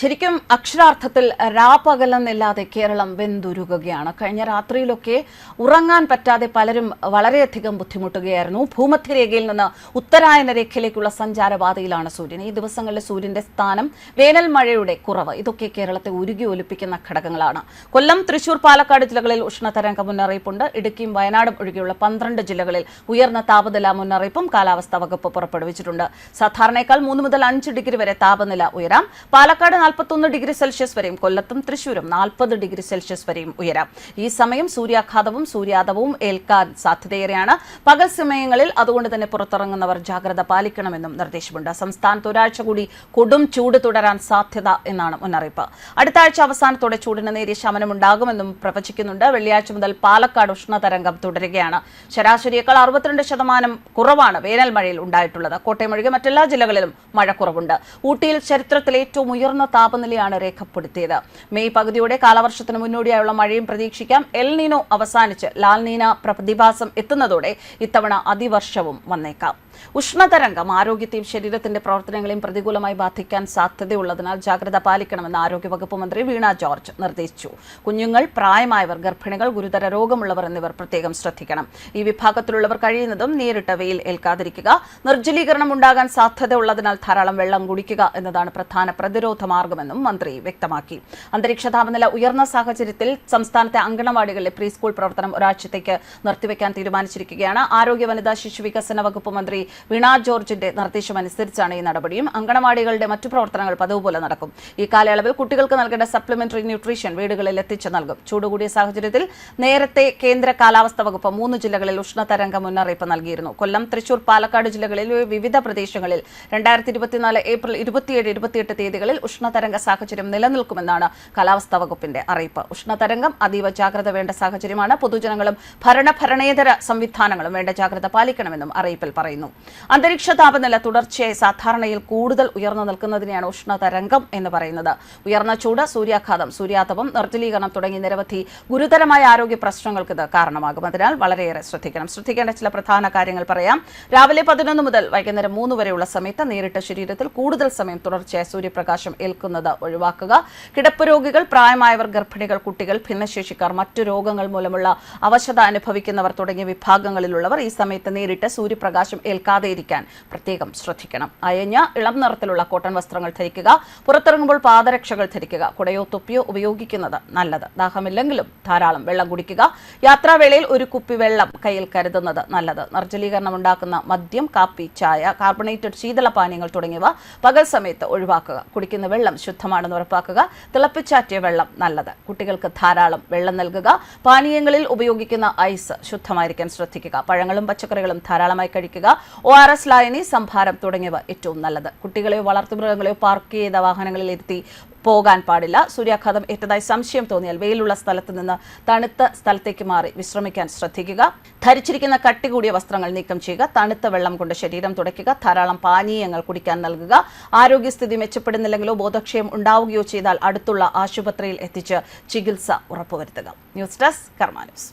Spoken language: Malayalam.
ശരിക്കും അക്ഷരാർത്ഥത്തിൽ രാപ്പകലെന്നില്ലാതെ കേരളം വെന്തുരുകുകയാണ് കഴിഞ്ഞ രാത്രിയിലൊക്കെ ഉറങ്ങാൻ പറ്റാതെ പലരും വളരെയധികം ബുദ്ധിമുട്ടുകയായിരുന്നു. ഭൂമധ്യരേഖയിൽ നിന്ന് ഉത്തരായന രേഖയിലേക്കുള്ള സഞ്ചാരപാതയിലാണ് സൂര്യൻ. ഈ ദിവസങ്ങളിൽ സൂര്യന്റെ സ്ഥാനം വേനൽ മഴയുടെ കുറവ്. ഇതൊക്കെ കേരളത്തെ ഉരുകി ഒലിപ്പിക്കുന്ന ഘടകങ്ങളാണ്. കൊല്ലം തൃശൂർ പാലക്കാട് ജില്ലകളിൽ ഉഷ്ണതരംഗ മുന്നറിയിപ്പുണ്ട്. ഇടുക്കിയും വയനാടും ഒഴികെയുള്ള പന്ത്രണ്ട് ജില്ലകളിൽ ഉയർന്ന താപനില മുന്നറിയിപ്പും കാലാവസ്ഥാ വകുപ്പ് പുറപ്പെടുവിച്ചിട്ടുണ്ട്. സാധാരണയേക്കാൾ മൂന്ന് മുതൽ അഞ്ച് ഡിഗ്രി വരെ താപനില ഉയരാം. പാലക്കാട് നാൽപ്പത്തൊന്ന് ഡിഗ്രി സെൽഷ്യസ് വരെയും കൊല്ലത്തും തൃശൂരും നാൽപ്പത് ഡിഗ്രി സെൽഷ്യസ് വരെയും ഉയരാം. ഈ സമയം സൂര്യാഘാതവും സൂര്യാതവും ഏൽക്കാൻ സാധ്യതയേറെയാണ്. പകൽ സമയങ്ങളിൽ അതുകൊണ്ട് തന്നെ പുറത്തിറങ്ങുന്നവർ ജാഗ്രത പാലിക്കണമെന്നും നിർദ്ദേശമുണ്ട്. സംസ്ഥാനത്ത് ഒരാഴ്ച കൂടി കൊടും ചൂട് തുടരാൻ സാധ്യത എന്നാണ് മുന്നറിയിപ്പ്. അടുത്ത ആഴ്ച അവസാനത്തോടെ ചൂടിന് നേരിയ ശമനമുണ്ടാകുമെന്നും പ്രവചിക്കുന്നുണ്ട്. വെള്ളിയാഴ്ച മുതൽ പാലക്കാട് ഉഷ്ണതരംഗം തുടരുകയാണ്. ശരാശരിയേക്കാൾ അറുപത്തിരണ്ട് ശതമാനം കുറവാണ് വേനൽ മഴയിൽ ഉണ്ടായിട്ടുള്ളത്. കോട്ടയം ഒഴികെ മറ്റെല്ലാ ജില്ലകളിലും മഴ കുറവുണ്ട്. ഊട്ടിയിൽ ചരിത്രത്തിലെ ഏറ്റവും ഉയർന്ന താപനിലയാണ് രേഖപ്പെടുത്തിയത്. മെയ് പകുതിയോടെ കാലവർഷത്തിന് മുന്നോടിയായുള്ള മഴയും പ്രതീക്ഷിക്കാം. എൽ നീനോ അവസാനിച്ച് ലാൽനീന പ്രതിഭാസം എത്തുന്നതോടെ ഇത്തവണ അതിവർഷവും വന്നേക്കാം. ഉഷ്ണതരംഗം ആരോഗ്യത്തെയും ശരീരത്തിന്റെ പ്രവർത്തനങ്ങളെയും പ്രതികൂലമായി ബാധിക്കാൻ സാധ്യതയുള്ളതിനാൽ ജാഗ്രത പാലിക്കണമെന്ന് ആരോഗ്യവകുപ്പ് മന്ത്രി വീണ ജോർജ് നിർദ്ദേശിച്ചു. കുഞ്ഞുങ്ങൾ പ്രായമായവർ ഗർഭിണികൾ ഗുരുതര രോഗമുള്ളവർ എന്നിവർ പ്രത്യേകം ശ്രദ്ധിക്കണം. ഈ വിഭാഗത്തിലുള്ളവർ കഴിയുന്നതും നേരിട്ട് വെയിൽ ഏൽക്കാതിരിക്കുക. നിർജലീകരണം ഉണ്ടാകാൻ സാധ്യതയുള്ളതിനാൽ ധാരാളം വെള്ളം കുടിക്കുക എന്നതാണ് പ്രധാന പ്രതിരോധ മാർഗമെന്നും മന്ത്രി വ്യക്തമാക്കി. അന്തരീക്ഷ താപനില ഉയർന്ന സാഹചര്യത്തിൽ സംസ്ഥാനത്തെ അങ്കണവാടികളിലെ പ്രീ സ്കൂൾ പ്രവർത്തനം ഒരാഴ്ചത്തേക്ക് നിർത്തിവെക്കാൻ തീരുമാനിച്ചിരിക്കുകയാണ്. ആരോഗ്യ വനിതാ ശിശു വികസന വകുപ്പ് മന്ത്രി വീണ ജോർജിന്റെ നിർദ്ദേശമനുസരിച്ചാണ് ഈ നടപടിയും. അങ്കണവാടികളുടെ മറ്റു പ്രവർത്തനങ്ങൾ പതിവ് പോലെ നടക്കും. ഈ കാലയളവിൽ കുട്ടികൾക്ക് നൽകേണ്ട സപ്ലിമെന്ററി ന്യൂട്രീഷൻ വീടുകളിൽ എത്തിച്ചു നൽകും. ചൂടുകൂടിയ സാഹചര്യത്തിൽ നേരത്തെ കേന്ദ്ര കാലാവസ്ഥാ വകുപ്പ് മൂന്ന് ജില്ലകളിൽ ഉഷ്ണതരംഗ മുന്നറിയിപ്പ് നൽകിയിരുന്നു. കൊല്ലം തൃശൂർ പാലക്കാട് ജില്ലകളിൽ വിവിധ പ്രദേശങ്ങളിൽ രണ്ടായിരത്തി ഇരുപത്തിനാല് ഏപ്രിൽ ഇരുപത്തിയേഴ് ഇരുപത്തിയെട്ട് തീയതികളിൽ ഉഷ്ണതരംഗ സാഹചര്യം നിലനിൽക്കുമെന്നാണ് കാലാവസ്ഥാ വകുപ്പിന്റെ അറിയിപ്പ്. ഉഷ്ണതരംഗം അതീവ ജാഗ്രത വേണ്ട സാഹചര്യമാണ്. പൊതുജനങ്ങളും ഭരണഭരണേതര സംവിധാനങ്ങളും വേണ്ട ജാഗ്രത പാലിക്കണമെന്നും അറിയിപ്പിൽ പറയുന്നു. അന്തരീക്ഷ താപനില തുടർച്ചയായി സാധാരണയിൽ കൂടുതൽ ഉയർന്നു നിൽക്കുന്നതിനെയാണ് ഉഷ്ണതരംഗം എന്ന് പറയുന്നത്. ഉയർന്ന ചൂട് സൂര്യാഘാതം സൂര്യാതപം നിർജലീകരണം തുടങ്ങി നിരവധി ഗുരുതരമായ ആരോഗ്യ പ്രശ്നങ്ങൾക്ക് ഇത് കാരണമാകും. അതിനാൽ വളരെയേറെ ശ്രദ്ധിക്കണം. ശ്രദ്ധിക്കേണ്ട ചില പ്രധാന കാര്യങ്ങൾ പറയാം. രാവിലെ പതിനൊന്ന് മുതൽ വൈകുന്നേരം മൂന്ന് വരെയുള്ള സമയത്ത് നേരിട്ട് ശരീരത്തിൽ കൂടുതൽ സമയം തുടർച്ചയായി സൂര്യപ്രകാശം ഏൽക്കുന്നത് ഒഴിവാക്കുക. കിടപ്പ് രോഗികൾ പ്രായമായവർ ഗർഭിണികൾ കുട്ടികൾ ഭിന്നശേഷിക്കാർ മറ്റു രോഗങ്ങൾ മൂലമുള്ള അവശത അനുഭവിക്കുന്നവർ തുടങ്ങിയ വിഭാഗങ്ങളിലുള്ളവർ ഈ സമയത്ത് നേരിട്ട് സൂര്യപ്രകാശം ഏൽക്കാതെ ഇരിക്കാൻ പ്രത്യേകം ശ്രദ്ധിക്കണം. അയഞ്ഞ ഇളം നിറത്തിലുള്ള കോട്ടൺ വസ്ത്രങ്ങൾ ധരിക്കുക പുറത്തിറങ്ങുമ്പോൾ പാദരക്ഷകൾ ധരിക്കുക കുടയോ തൊപ്പിയോ ഉപയോഗിക്കുന്നത് നല്ലത്. ദാഹമില്ലെങ്കിലും ധാരാളം വെള്ളം കുടിക്കുക യാത്രാവേളയിൽ ഒരു കുപ്പി വെള്ളം കയ്യിൽ കരുതുന്നത് നല്ലത്. നിർജലീകരണം ഉണ്ടാക്കുന്ന മദ്യം കാപ്പി ചായ കാർബണേറ്റഡ് ശീതള പാനീയങ്ങൾ തുടങ്ങിയവ പകൽ സമയത്ത് ഒഴിവാക്കുക. കുടിക്കുന്ന വെള്ളം ശുദ്ധമാണെന്ന് ഉറപ്പാക്കുക. തിളപ്പിച്ചാറ്റിയ വെള്ളം നല്ലത്. കുട്ടികൾക്ക് ധാരാളം വെള്ളം നൽകുക. പാനീയങ്ങളിൽ ഉപയോഗിക്കുന്ന ഐസ് ശുദ്ധമായിരിക്കാൻ ശ്രദ്ധിക്കുക. പഴങ്ങളും പച്ചക്കറികളും ധാരാളമായി കഴിക്കുക. ഒ ആർ എസ് ലായനി സംഭാരം തുടങ്ങിയവ ഏറ്റവും നല്ലത്. കുട്ടികളെയോ വളർത്തുമൃഗങ്ങളെയോ പാർക്ക് ചെയ്ത വാഹനങ്ങളിൽ ഇരുത്തി പോകാൻ പാടില്ല. സൂര്യാഘാതം ഏറ്റതായി സംശയം തോന്നിയാൽ വെയിലുള്ള സ്ഥലത്ത് നിന്ന് തണുത്ത സ്ഥലത്തേക്ക് മാറി വിശ്രമിക്കാൻ ശ്രദ്ധിക്കുക. ധരിച്ചിരിക്കുന്ന കട്ടി കൂടിയ വസ്ത്രങ്ങൾ നീക്കം ചെയ്യുക. തണുത്ത വെള്ളം കൊണ്ട് ശരീരം തുടയ്ക്കുക. ധാരാളം പാനീയങ്ങൾ കുടിക്കാൻ നൽകുക. ആരോഗ്യസ്ഥിതി മെച്ചപ്പെടുന്നില്ലെങ്കിലോ ബോധക്ഷയം ഉണ്ടാവുകയോ ചെയ്താൽ അടുത്തുള്ള ആശുപത്രിയിൽ എത്തിച്ച് ചികിത്സ ഉറപ്പുവരുത്തുക. News desk Karma news.